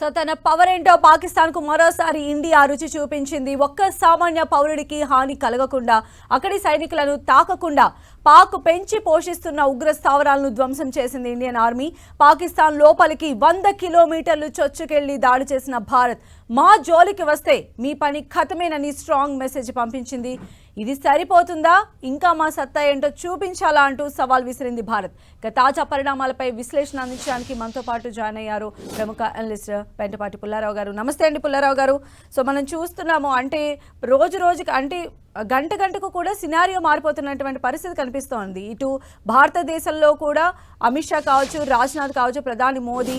So తన power ఏంటో పాకిస్తాన్కు మరోసారి ఇండియా రుచి చూపించింది. ఒక్క సామాన్య పౌరుడికి హాని కలగకుండా అక్కడి సైనికులను తాకకుండా పాక్ పెంచి పోషిస్తున్న ఉగ్ర స్థావరాలను ధ్వంసం చేసింది ఇండియన్ ఆర్మీ. పాకిస్తాన్ లోపలికి వంద కిలోమీటర్లు చొచ్చుకెళ్ళి దాడి చేసిన భారత్ మా జోలికి వస్తే మీ పని ఖతమేనని స్ట్రాంగ్ మెసేజ్ పంపించింది. ఇది సరిపోతుందా? ఇంకా మా సత్తా ఏంటో చూపించాలా అంటూ సవాల్ విసిరింది భారత్. ఇక తాజా పరిణామాలపై విశ్లేషణ అందించడానికి మనతో పాటు జాయిన్ అయ్యారు ప్రముఖ అనలిస్ట్ పెంటపాటి పుల్లారావు గారు. నమస్తే అండి పుల్లారావు గారు. సో మనం చూస్తున్నాము అంటే రోజు రోజుకి అంటే గంట గంటకు కూడా సినారియో మారిపోతున్నటువంటి పరిస్థితి కనిపిస్తోంది. ఇటు భారతదేశంలో కూడా అమిత్ షా కావచ్చు రాజ్నాథ్ కావచ్చు ప్రధాని మోదీ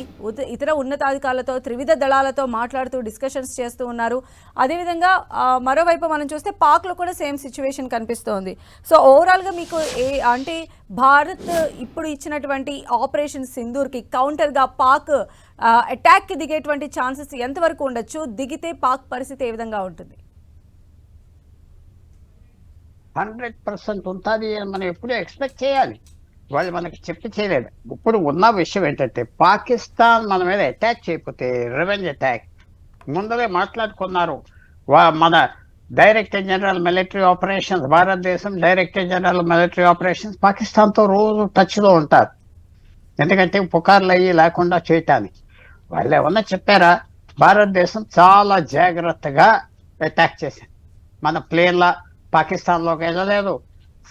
ఇతర ఉన్నతాధికారులతో త్రివిధ దళాలతో మాట్లాడుతూ డిస్కషన్స్ చేస్తూ ఉన్నారు. అదేవిధంగా మరోవైపు మనం చూస్తే పాక్లో కూడా సేమ్ సిచ్యువేషన్ కనిపిస్తోంది. సో ఓవరాల్గా మీకు ఏ అంటే భారత్ ఇప్పుడు ఇచ్చినటువంటి ఆపరేషన్ సింధూర్కి కౌంటర్గా పాక్ అటాక్కి దిగేటువంటి ఛాన్సెస్ ఎంతవరకు ఉండొచ్చు? దిగితే పాక్ పరిస్థితి ఏ విధంగా ఉంటుంది? హండ్రెడ్ పర్సెంట్ ఉంటుంది అని మనం ఎప్పుడూ ఎక్స్పెక్ట్ చేయాలి. వాళ్ళు మనకి చెప్పి చేయలేదు. ఇప్పుడు ఉన్న విషయం ఏంటంటే పాకిస్తాన్ మన మీద అటాక్ చేయకపోతే రివెంజ్ అటాక్ ముందరే మాట్లాడుకున్నారు. వా మన డైరెక్టర్ జనరల్ మిలిటరీ ఆపరేషన్స్ భారతదేశం డైరెక్టర్ జనరల్ మిలిటరీ ఆపరేషన్స్ పాకిస్తాన్తో రోజు టచ్లో ఉంటారు. ఎందుకంటే పుకార్లు అయ్యి లేకుండా చేయటానికి. వాళ్ళు ఏమన్నా చెప్పారా? భారతదేశం చాలా జాగ్రత్తగా అటాక్ చేసింది. మన ప్లేన్ల పాకిస్తాన్లోకి వెళ్ళలేదు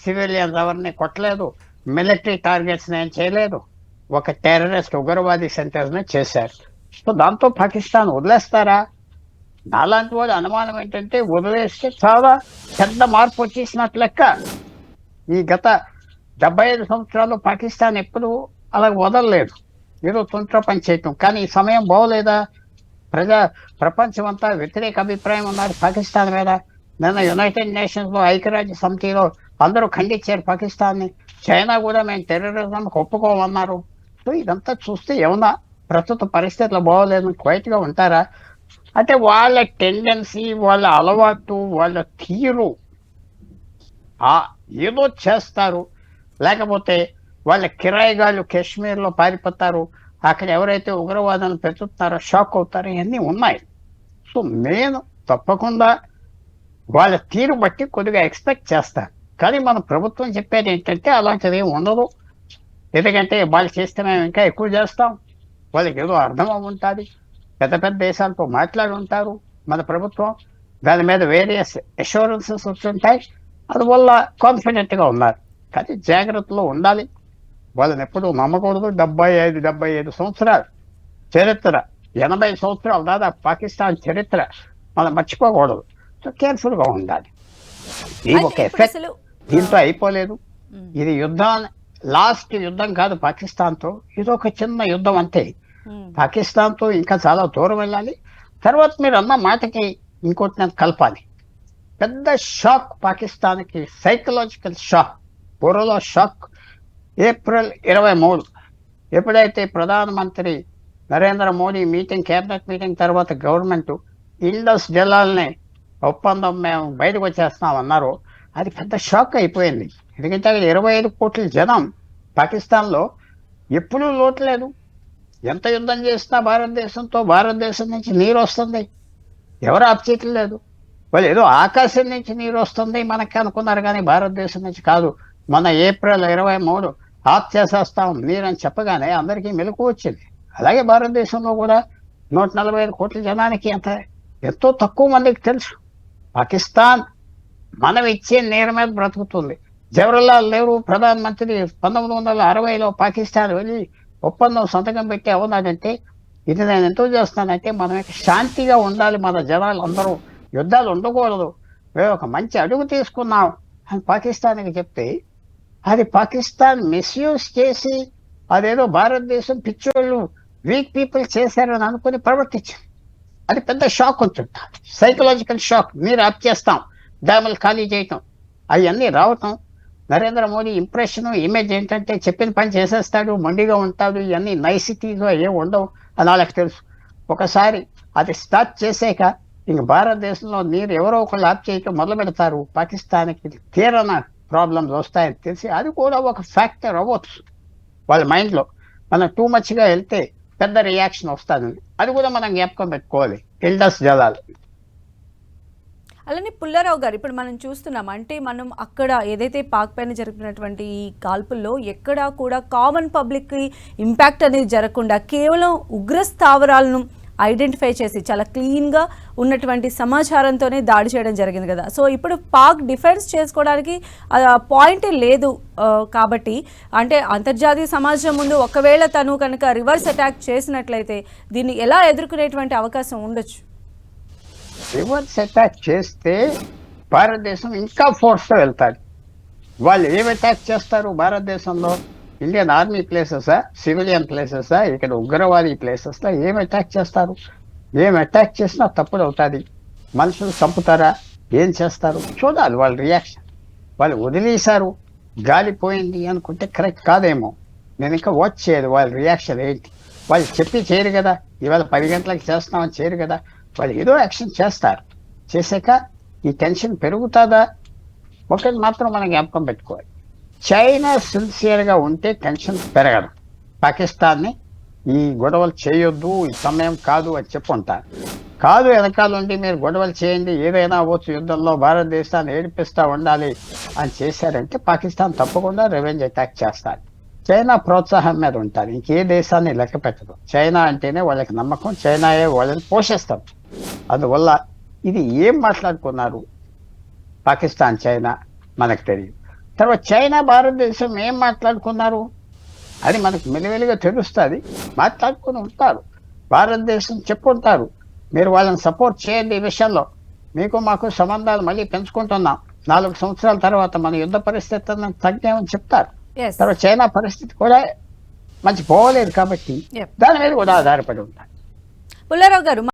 సివిలియన్స్ ఎవరిని కొట్టలేదు మిలిటరీ టార్గెట్స్ని ఏం చేయలేదు. ఒక టెర్రరిస్ట్ ఉగ్రవాది సెంటర్ని చేశారు. సో దాంతో పాకిస్తాన్ వదిలేస్తారా? నాలాంటి వాడు అనుమానం ఏంటంటే వదిలేస్తే చాలా పెద్ద మార్పు వచ్చేసినట్టు లెక్క. ఈ గత డెబ్బై ఐదు సంవత్సరాలు పాకిస్తాన్ ఎప్పుడు అలా వదలలేదు. ఏదో తొంతర పని చేయటం. కానీ ఈ సమయం బాగోలేదా? ప్రజా ప్రపంచం అంతా వ్యతిరేక అభిప్రాయం ఉన్నారు పాకిస్తాన్ మీద. నిన్న యునైటెడ్ నేషన్స్లో ఐక్యరాజ్య సమితిలో అందరూ ఖండించారు పాకిస్తాన్ని. చైనా కూడా మేము టెర్రరిజం ఒప్పుకోమన్నారు. సో ఇదంతా చూస్తే ఏమన్నా ప్రస్తుత పరిస్థితులు బాగోలేదు క్వైట్గా ఉంటారా? అంటే వాళ్ళ టెండెన్సీ వాళ్ళ అలవాటు వాళ్ళ తీరు ఆ ఏదో చేస్తారు. లేకపోతే వాళ్ళ కిరాయిగాళ్ళు కాశ్మీర్లో పారిపోతారు. అక్కడ ఎవరైతే ఉగ్రవాదాన్ని పెంచుతున్నారో షాక్ అవుతారో ఇవన్నీ ఉన్నాయి. సో నేను తప్పకుండా వాళ్ళ తీరు బట్టి కొద్దిగా ఎక్స్పెక్ట్ చేస్తాను కానీ మన ప్రభుత్వం చెప్పేది ఏంటంటే అలాంటిది ఏమి ఉండదు. ఎందుకంటే వాళ్ళు చేస్తే మేము ఇంకా ఎక్కువ చేస్తాం. వాళ్ళకి ఏదో అర్థం ఉంటుంది పెద్ద పెద్ద దేశాలతో మాట్లాడి ఉంటారు మన ప్రభుత్వం. దాని మీద వేరియస్ అష్యూరెన్సెస్ వస్తుంటాయి. అందువల్ల కాన్ఫిడెంట్గా ఉన్నారు. కానీ జాగ్రత్తలో ఉండాలి. వాళ్ళని ఎప్పుడూ నమ్మకూడదు. డెబ్బై ఐదు డెబ్బై ఐదు సంవత్సరాలు చరిత్ర. ఎనభై సంవత్సరాలు దాదాపు పాకిస్తాన్ చరిత్ర. మనం మర్చిపోకూడదు. సో కేర్ఫుల్గా ఉండాలి. ఈ ఒక ఎఫెక్ట్ దీంతో అయిపోలేదు. ఇది యుద్ధం లాస్ట్ యుద్ధం కాదు పాకిస్తాన్తో ఇది ఒక చిన్న యుద్ధం అంతే. పాకిస్తాన్తో ఇంకా చాలా దూరం వెళ్ళాలి. తర్వాత మీరు అన్న మాటకి ఇంకోటి నేను కలపాలి. పెద్ద షాక్ పాకిస్తాన్కి సైకలాజికల్ షాక్ బుర్రలో షాక్ ఏప్రిల్ ఇరవై మూడు. ఎప్పుడైతే ప్రధానమంత్రి Narendra Modi meeting cabinet meeting తర్వాత గవర్నమెంట్ ఇండస్ జలాల్ని ఒప్పందం మేము బయటకు వచ్చేస్తున్నాం అన్నారు అది పెద్ద షాక్ అయిపోయింది. ఎందుకంటే అక్కడ ఇరవై ఐదు కోట్ల జనం పాకిస్తాన్లో ఎప్పుడూ లోటు లేదు. ఎంత యుద్ధం చేసినా భారతదేశంతో భారతదేశం నుంచి నీరు వస్తుంది. ఎవరు ఆప్ చేయట్లేదు వాళ్ళు ఏదో ఆకాశం నుంచి నీరు వస్తుంది మనకి అనుకున్నారు కానీ భారతదేశం నుంచి కాదు. మన ఏప్రిల్ ఇరవై మూడు ఆఫ్ చేసేస్తాం నీరు అని చెప్పగానే అందరికీ మెలకు వచ్చింది. అలాగే భారతదేశంలో కూడా నూట నలభై ఐదు కోట్ల జనానికి ఎంత ఎంతో తక్కువ మందికి తెలుసు. పాకిస్తాన్ మనం ఇచ్చే మీద బ్రతుకుతుంది. జవహర్లాల్ నెహ్రూ ప్రధానమంత్రి పంతొమ్మిది వందల అరవైలో పాకిస్తాన్ వెళ్ళి ఒప్పందం సంతకం పెట్టి అవునాడంటే ఇది నేను ఎంతో చేస్తానంటే మనం శాంతిగా ఉండాలి మన జనాలు అందరూ యుద్ధాలు ఉండకూడదు. మేము ఒక మంచి అడుగు తీసుకున్నాం అని పాకిస్తాన్కి చెప్తే అది పాకిస్తాన్ మిస్యూజ్ చేసి అదేదో భారతదేశం పిచ్చోళ్ళు వీక్ పీపుల్ చేశారని అనుకుని ప్రవర్తించింది. అది పెద్ద షాక్ ఉంటుంది సైకలాజికల్ షాక్ మీరు ఆప్ చేస్తాం. డ్యాములు ఖాళీ చేయటం. అవన్నీ రావటం. నరేంద్ర మోడీ ఇంప్రెషన్ ఇమేజ్ ఏంటంటే చెప్పిన పని చేసేస్తాడు మొండిగా ఉంటాడు ఇవన్నీ నైసిటీగా ఏం ఉండవు అని వాళ్ళకి తెలుసు. ఒకసారి అది స్టార్ట్ చేసాక ఇంక భారతదేశంలో నీరు ఎవరో ఒకళ్ళు ఆప్ చేయటం మొదలు పెడతారు. పాకిస్తాన్కి తీరన ప్రాబ్లమ్స్ వస్తాయని తెలిసి అది కూడా ఒక ఫ్యాక్టర్ అవ్వచ్చు. వాళ్ళ మైండ్లో మనం టూ మచ్గా వెళ్తే పెద్ద రియాక్షన్ వస్తుంది. అది కూడా మనం జ్ఞాపకం పెట్టుకోవాలి. ఇల్డస్ జలాలు. అలానే పుల్లారావు గారు ఇప్పుడు మనం చూస్తున్నాం అంటే మనం అక్కడ ఏదైతే పాక్ పైన జరిపినటువంటి ఈ కాల్పుల్లో ఎక్కడా కూడా కామన్ పబ్లిక్కి ఇంపాక్ట్ అనేది జరగకుండా కేవలం ఉగ్ర స్థావరాలను ఐడెంటిఫై చేసి చాలా క్లీన్గా ఉన్నటువంటి సమాచారంతోనే దాడి చేయడం జరిగింది కదా. సో ఇప్పుడు పాక్ డిఫెన్స్ చేసుకోవడానికి పాయింటే లేదు. కాబట్టి అంటే అంతర్జాతీయ సమాజం ముందు ఒకవేళ తను కనుక రివర్స్ అటాక్ చేసినట్లయితే దీన్ని ఎలా ఎదుర్కొనేటువంటి అవకాశం ఉండొచ్చు? రివర్స్ అటాక్ చేస్తే భారతదేశం ఇంకా ఫోర్స్తో వెళ్తారు వాళ్ళు ఏం అటాక్ చేస్తారు భారతదేశంలో? ఇండియన్ ఆర్మీ ప్లేసెసా సివిలియన్ ప్లేసెసా ఇక్కడ ఉగ్రవాది ప్లేసెస్లో ఏం అటాక్ చేస్తారు? ఏం అటాక్ చేసినా తప్పుడు అవుతుంది. మనుషులు చంపుతారా? ఏం చేస్తారు? చూడాలి వాళ్ళ రియాక్షన్ వాళ్ళు వదిలేశారు. గాలిపోయింది అనుకుంటే కరెక్ట్ కాదేమో. నేను ఇంకా వాచ్ చేయదు వాళ్ళ రియాక్షన్ ఏంటి? వాళ్ళు చెప్పి చేయరు కదా. ఇవాళ పది గంటలకు చేస్తున్నామని చేయరు కదా. వాళ్ళు ఏదో యాక్షన్ చేస్తారు. చేశాక ఈ టెన్షన్ పెరుగుతుందా? ఒకటి మాత్రం మనం జ్ఞాపకం పెట్టుకోవాలి. చైనా సిన్సియర్గా ఉంటే టెన్షన్ పెరగదు. పాకిస్తాన్ని ఈ గొడవలు చేయొద్దు ఈ సమయం కాదు అని చెప్పుంటారు కాదు వెనకాల ఉండి మీరు గొడవలు చేయండి ఏదైనా అవ్వచ్చు యుద్ధంలో భారతదేశాన్ని ఏడిపిస్తూ ఉండాలి అని చేశారంటే పాకిస్తాన్ తప్పకుండా రెవెంజ్ అటాక్ చేస్తారు. చైనా ప్రోత్సాహం మీద ఉంటారు. ఇంకే దేశాన్ని లెక్క పెట్టదు చైనా అంటేనే వాళ్ళకి నమ్మకం చైనాయే వాళ్ళని పోషిస్తాం అందువల్ల ఇది ఏం మాట్లాడుకున్నారు? పాకిస్తాన్ చైనా మనకు తెలియదు. తర్వాత చైనా భారతదేశం ఏం మాట్లాడుకున్నారు? అది మనకు మెల్లిమెల్లిగా తెలుస్తుంది. మాట్లాడుకుని ఉంటారు. భారతదేశం చెప్పుంటారు మీరు వాళ్ళని సపోర్ట్ చేయండి ఈ విషయంలో. మీకు మాకు సంబంధాలు మళ్ళీ పెంచుకుంటున్నాం. నాలుగు సంవత్సరాల తర్వాత మన యుద్ధ పరిస్థితులను తగ్గామని చెప్తారు. తర్వాత చైనా పరిస్థితి కూడా మంచి పోలేదు కాబట్టి. దాని మీద కూడా ఆధారపడి ఉంటారు. పుల్లారావు గారు